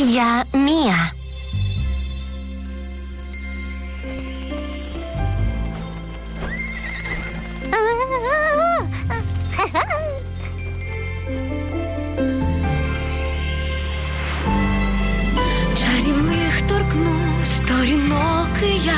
Я Мія. Чарівних торкнусь сторінок і я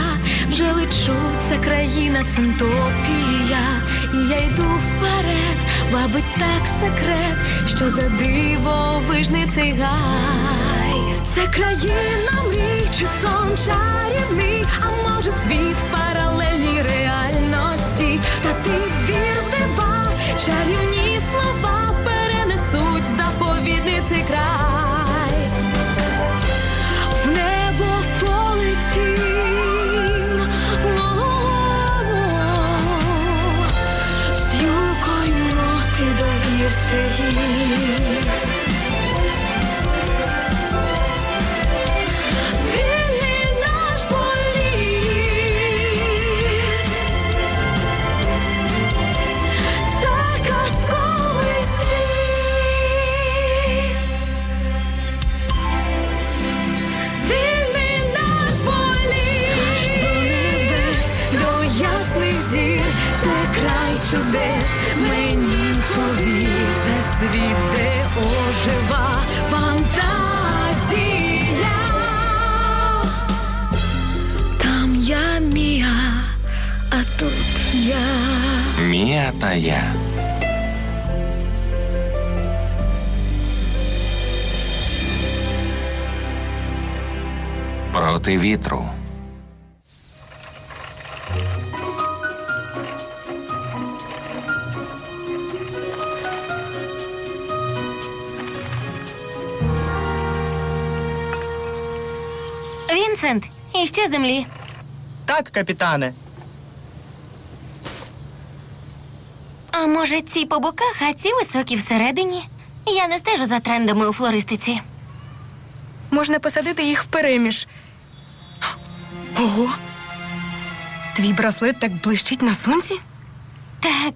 вже лечу, це країна центопія, і я йду вперед, бабить так секрет, що за диво вижний цей гай. Це країна мрій, чи сон чарівний, а може світ в паралельній реальності, та ти вір в дива, чарівні слова перенесуть заповідний цей край в небо полетім. О-о-о. З юкою ти довірся їй. Мія. Проти вітру. Вінсент, іще землі. Так, капітане. А може, ці по боках, а ці високі всередині? Я не стежу за трендами у флористиці. Можна посадити їх впереміж. Ого! Твій браслет так блищить на сонці? Так,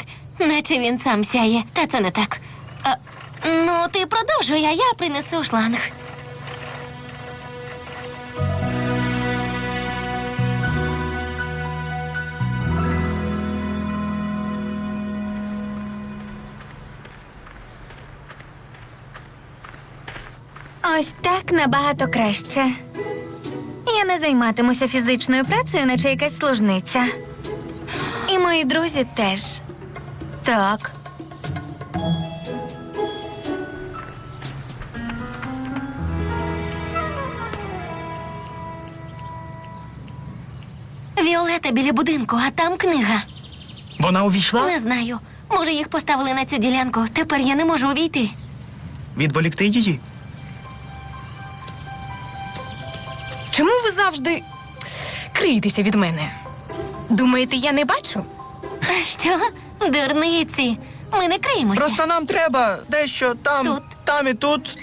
наче він сам сяє, та це не так. А, ну, ти продовжуй, а я принесу шланг. Ось так набагато краще. Я не займатимуся фізичною працею, наче якась служниця. І мої друзі теж. Так. Віолета біля будинку, а там книга. Вона увійшла? Не знаю. Може, їх поставили на цю ділянку. Тепер я не можу увійти. Відволікти її? Завжди криєтеся від мене? Думаєте, я не бачу? А що? Дурниці. Ми не криємося. Просто нам треба дещо там, Тут. там і тут.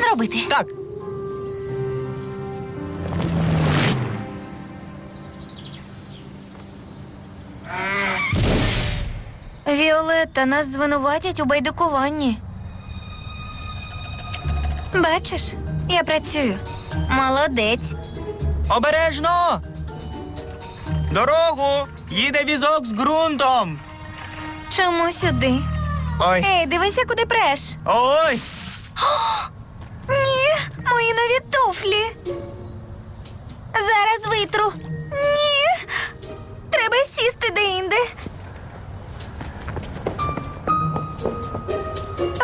зробити. Так. Віолетта, нас звинуватять у байдикуванні. Бачиш, я працюю. Молодець. Обережно! Дорогу! Їде візок з ґрунтом. Чому сюди? Ой. Ей, дивися, куди преш. Ой! Ні, мої нові туфлі. Зараз витру. Ні. Треба сісти де-інде.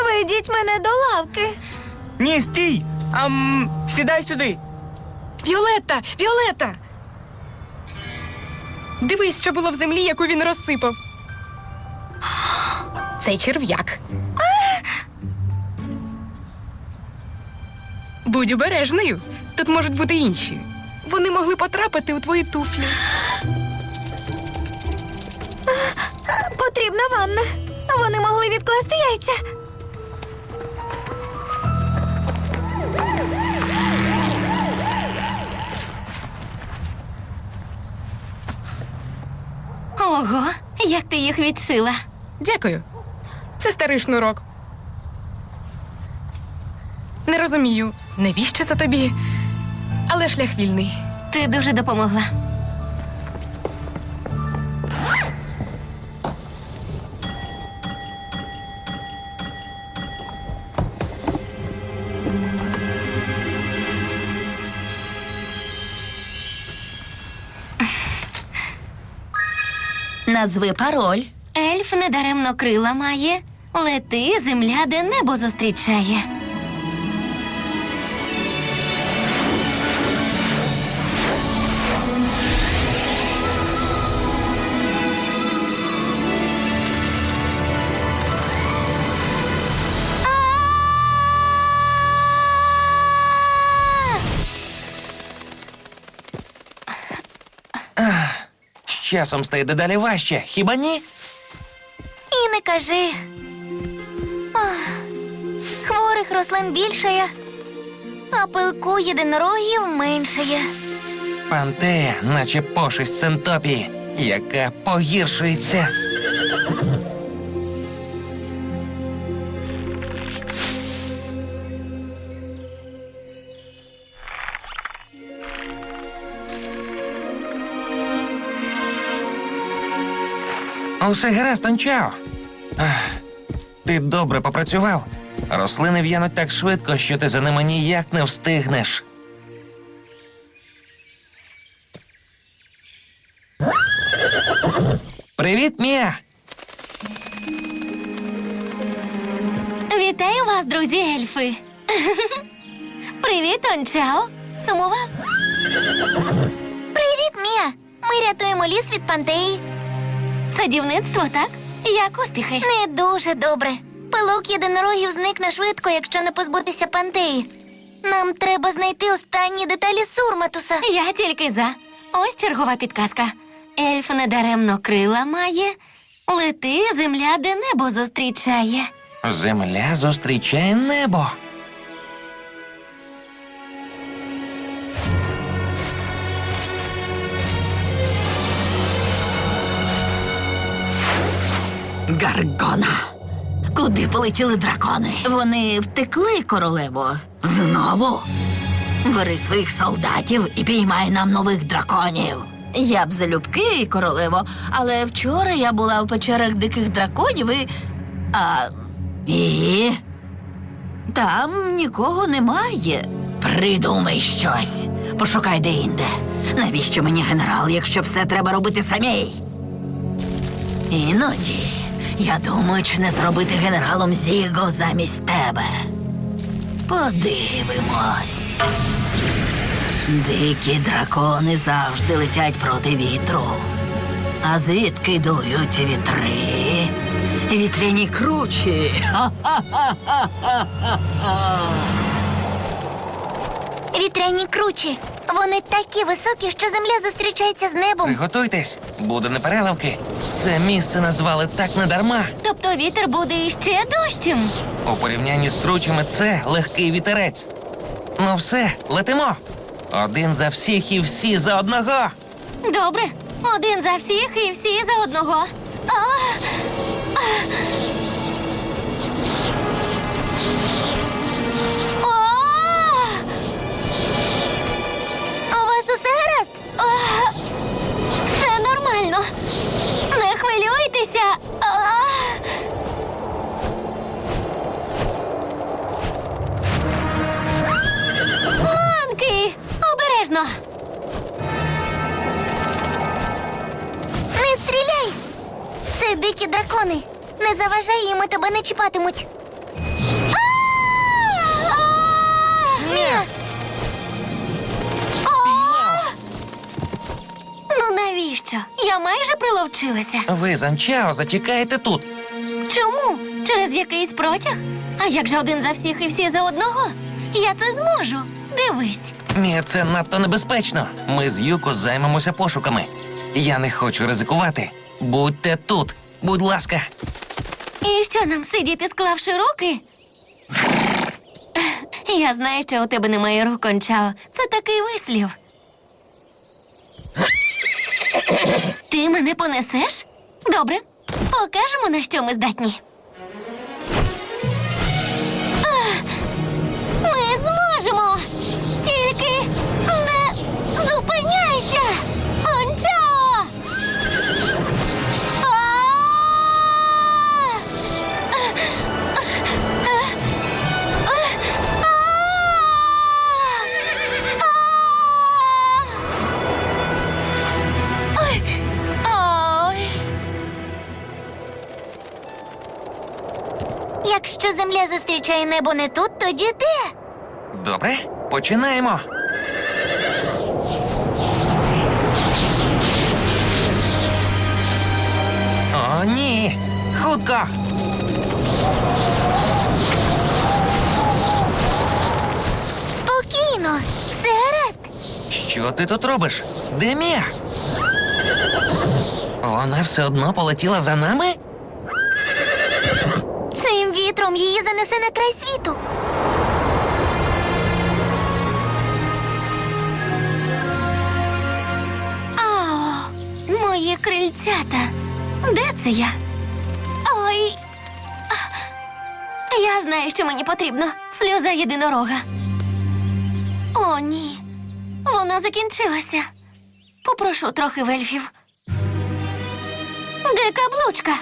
Ведіть мене до лавки. Ні, стій! Ам, сідай сюди. Віолетта! Віолетта! Дивись, що було в землі, яку він розсипав. Цей черв'як. Будь обережною. Тут можуть бути інші. Вони могли потрапити у твої туфлі. Потрібна ванна. Вони могли відкласти яйця. Ого, як ти їх відшила. Дякую. Це старий шнурок. Не розумію, навіщо це тобі? Але шлях вільний. Ти дуже допомогла. Назви пароль. Ельф недаремно крила має. Лети, земля, де небо зустрічає. Часом стає дедалі важче, хіба ні? І не кажи. Ах, хворих рослин більшає, а пилку єдинорогів меншає. Пантея, наче пошесть синтопії, яка погіршується. Усе гаразд, Анчао. Ти добре попрацював. Рослини в'януть так швидко, що ти за ними ніяк не встигнеш. Привіт, Мія! Вітаю вас, друзі ельфи. Привіт, Ончао. Сумував? Привіт, Мія! Ми рятуємо ліс від пантеї. Садівництво, так? Як успіхи? Не дуже добре. Пилок єдинорогів зникне швидко, якщо не позбутися пантеї. Нам треба знайти останні деталі сурматуса. Я тільки за. Ось чергова підказка. Ельф недаремно крила має. Лети, земля, де небо зустрічає. Земля зустрічає небо. Гаргона. Куди полетіли дракони? Вони втекли, королево. Знову. Бери своїх солдатів і піймай нам нових драконів. Я б залюбки, королево, але вчора я була в печерах диких драконів і. А І там нікого немає. придумай щось. Пошукай де-інде. Навіщо мені генерал, якщо все треба робити самій? Іноді я думаю, чи не зробити генералом Зіго замість тебе. Подивимось. Дикі дракони завжди летять проти вітру. А звідки дують вітри? Вітряні кручі. Вітряні кручі. Вони такі високі, що земля зустрічається з небом. Приготуйтесь, буде непереливки. Це місце назвали так недарма. Тобто вітер буде іще дощем. У порівнянні з кручами це легкий вітерець. Ну все, летимо. Один за всіх і всі за одного. Добре. Один за всіх і всі за одного. А! А! Майже. Ви з Анчао зачекаєте тут. Чому? Через якийсь протяг? А як же один за всіх і всі за одного? Я це зможу. Дивись. Ні, це надто небезпечно. Ми з Юко займемося пошуками. Я не хочу ризикувати. Будьте тут, будь ласка. І що нам сидіти, склавши руки? Я знаю, що у тебе немає рук, Ончао. Це такий вислів. Ти мене понесеш? Добре, покажемо, на що ми здатні. Ми Якщо зустрічає небо не тут, тоді де? Добре, починаємо. О, ні! Хутко! Спокійно, все гаразд. Що ти тут робиш? Де Мія? Вона все одно полетіла за нами? Цим її занесе на край світу. Ао, мої крильцята. Де це я? Ой. Я знаю, що мені потрібно. Сльоза єдинорога. О, ні. Вона закінчилася. Попрошу трохи вельфів. Де каблучка?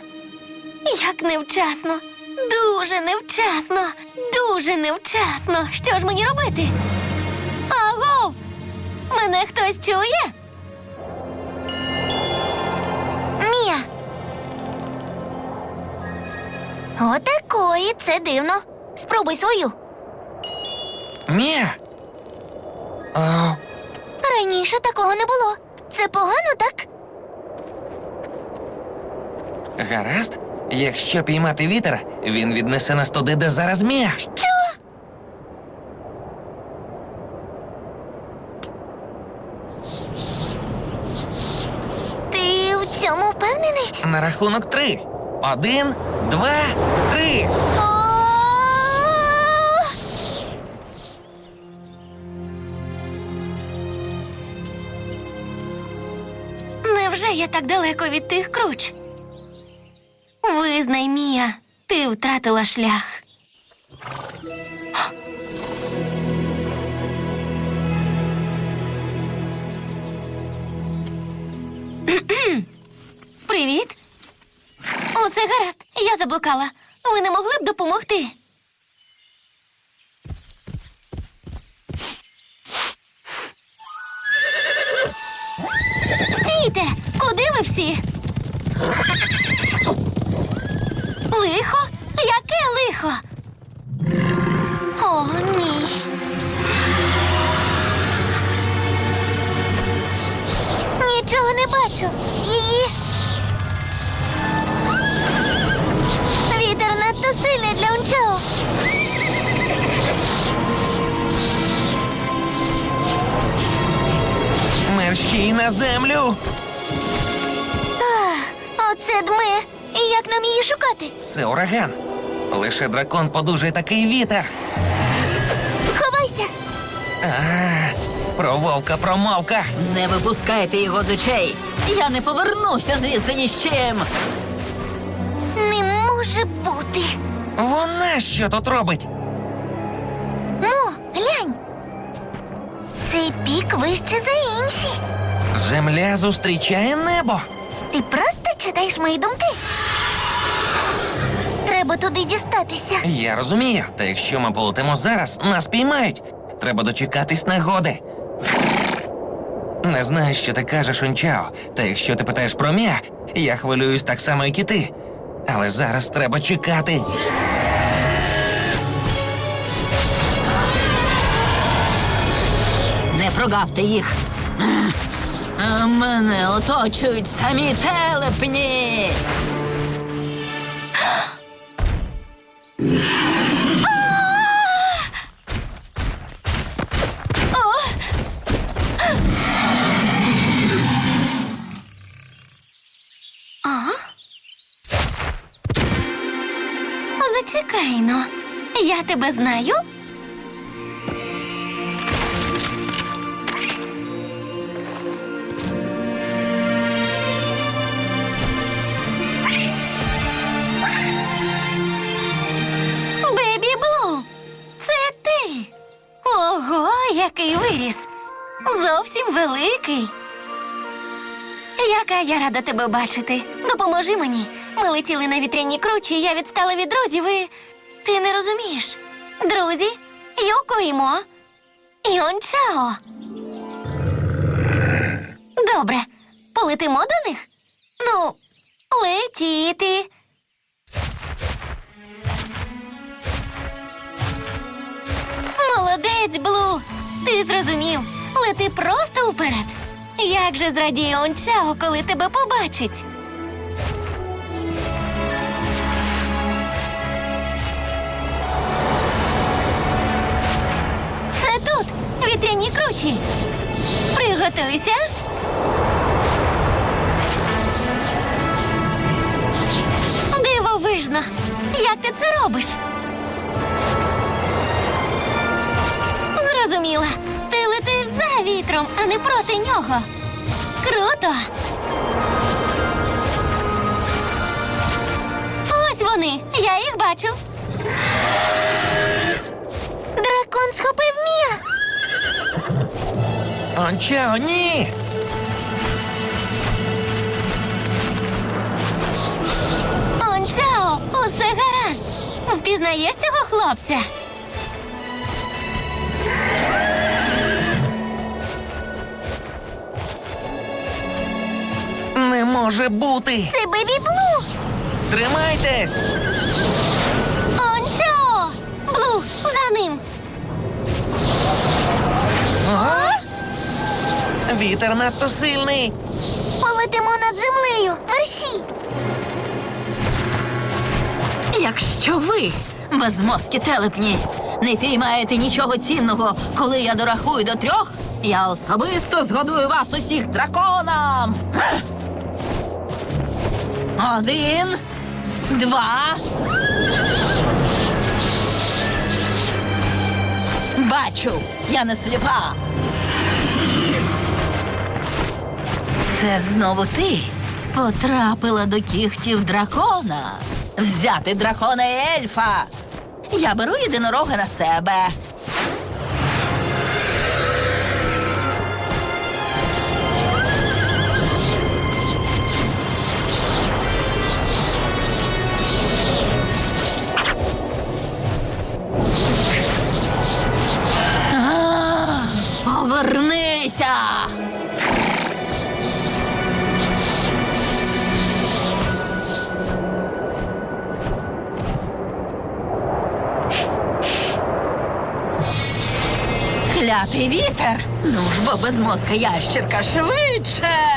Як невчасно. Дуже невчасно. Дуже невчасно. Що ж мені робити? Агов! Мене хтось чує? Мія. Отакої, це дивно. Спробуй свою. Мія? О, Раніше такого не було. Це погано, так? гаразд. Якщо піймати вітер, він віднесе нас туди, де зараз Мія. Що? Ти в цьому впевнений? На рахунок три. Один, два, три. О! Невже я так далеко від тих круч? Визнай, Мія, ти втратила шлях. Привіт. Оце гаразд. Я заблукала. Ви не могли б допомогти? Стійте! Куди ви всі? Лихо? Яке лихо? О, ні. Нічого не бачу. Її. Вітер надто сильний для Унчао. Мерщій на землю. Оце дме. І як нам її шукати? Це ураган. Лише дракон подужає такий вітер. Ховайся. А, про вовка промовка. Не випускайте його з очей. Я не повернуся звідси ні з чим. Не може бути. Вона що тут робить? Мо, глянь. Цей пік вище за інші. Земля зустрічає небо. Ти просто читаєш мої думки. Треба туди дістатися. Я розумію. Та якщо ми полетимо зараз, нас піймають. Треба дочекатись нагоди. Не знаю, що ти кажеш, Ончао. Та якщо ти питаєш про Мія, я хвилююсь так само, як і ти. Але зараз треба чекати. Не прогавте їх. А мене оточують самі телепні. Зачекай ну. Я тебе знаю. такий? Яка я рада тебе бачити. Допоможи мені. Ми летіли на вітряні кручі, я відстала від друзів і... Ти не розумієш. Друзі, юкуємо. Йончао. Добре. Полетимо до них? Ну, летіти. Молодець, Блу. Ти зрозумів. Лети просто вперед. Як же зрадіє Ончао, коли тебе побачить? Це тут, вітряні кручі. Приготуйся. Дивовижно. Як ти це робиш? Зрозуміла. За вітром, а не проти нього. Круто. Ось вони. Я їх бачу. Дракон схопив Мія. Ончао, ні! Ончао, усе гаразд. Впізнаєш цього хлопця? Може бути! Це Бебі Блу. Тримайтесь! Ончао! Блу, за ним. Ага. Вітер надто сильний. Полетимо над землею. Мерщій. Якщо ви, безмозкі телепні, не піймаєте нічого цінного, коли я дорахую до трьох, я особисто згодую вас усіх драконом. Один, два. Бачу, я не сліпа. Це знову ти потрапила до кігтів дракона. Взяти дракона і ельфа. Я беру єдинорога на себе. Повернися! Клятий вітер! Ну ж бо безмозка ящерка швидше!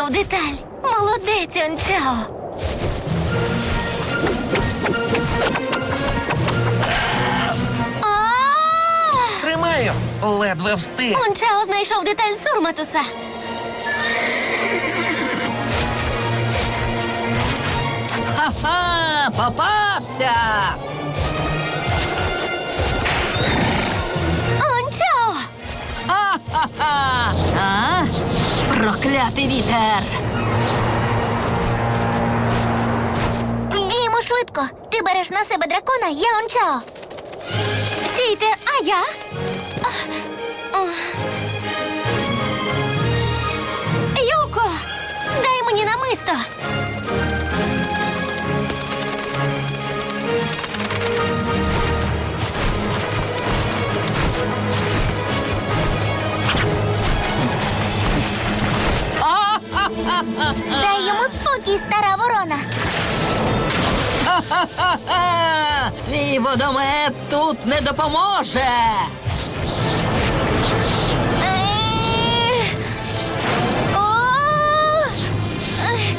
Знайшов деталь. Молодець, Ончао. Тримаю! Ледве встиг. Ончао знайшов деталь Сурматуса. Ха-ха! Попався! Ончао! Ха-ха-ха! А? Проклятий вітер! Діємо швидко. Ти береш на себе дракона, я Ончао. Стійте, а я? Дай йому спокій, стара ворона. Ха-ха! Твій водомет тут не допоможе! Ех. О! Ех.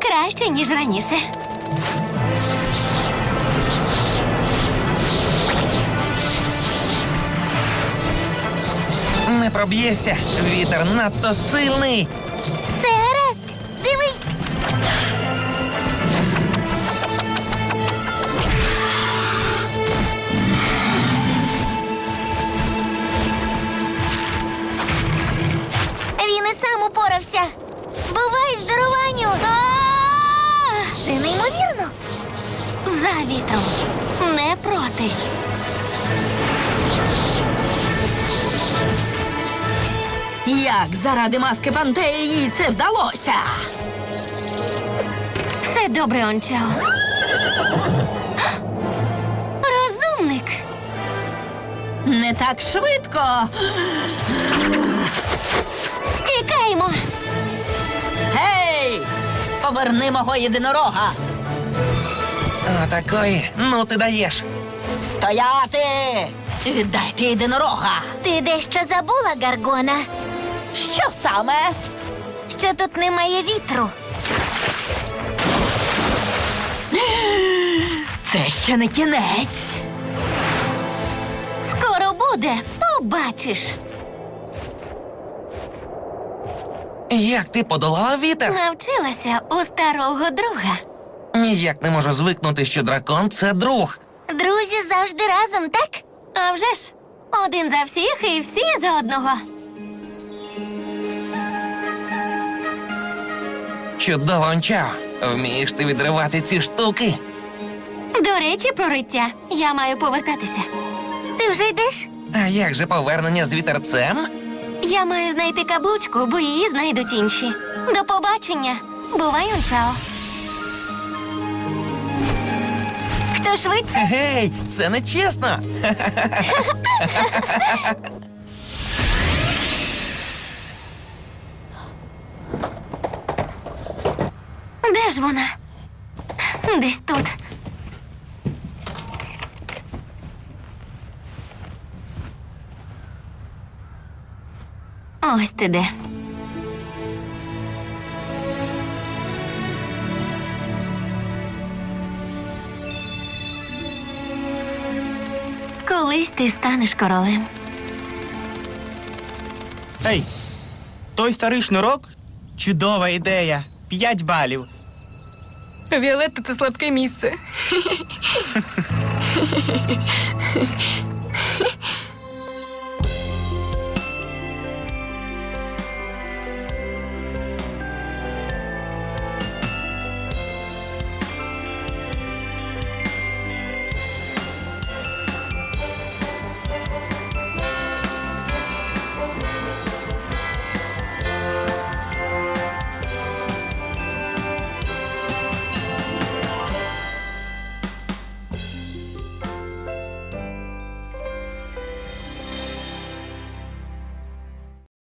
Краще, ніж раніше. Проб'єшся. Вітер надто сильний. Все гаразд. Дивись. Він і сам упорався. Бувай здорованню. Це неймовірно. За вітром. Не проти. Як заради маски Пантеї їй це вдалося? Все добре, Ончао. Розумник. Не так швидко. Тікаємо. Гей! Поверни мого єдинорога. Отакої, ну ти даєш. Стояти! Віддайте єдинорога. Ти дещо забула, Гаргона, Що саме? що тут немає вітру. Це ще не кінець. Скоро буде. Побачиш. Як ти подолала вітер? Навчилася у старого друга. Ніяк не можу звикнути, що дракон це друг. Друзі завжди разом, так? А вже ж, один за всіх і всі за одного. Чудово, Ончао. Вмієш ти відривати ці штуки. До речі, про риття. Я маю повертатися. Ти вже йдеш? А як же повернення з вітерцем? Я маю знайти каблучку, бо її знайдуть інші. До побачення. Бувай, Ончао. Хто швидше? Гей, це не чесно. Де ж вона? Десь тут. Ось ти де. Колись ти станеш королем. Ей, той старий шнурок чудова ідея. П'ять балів. Віолетта це слабке місце.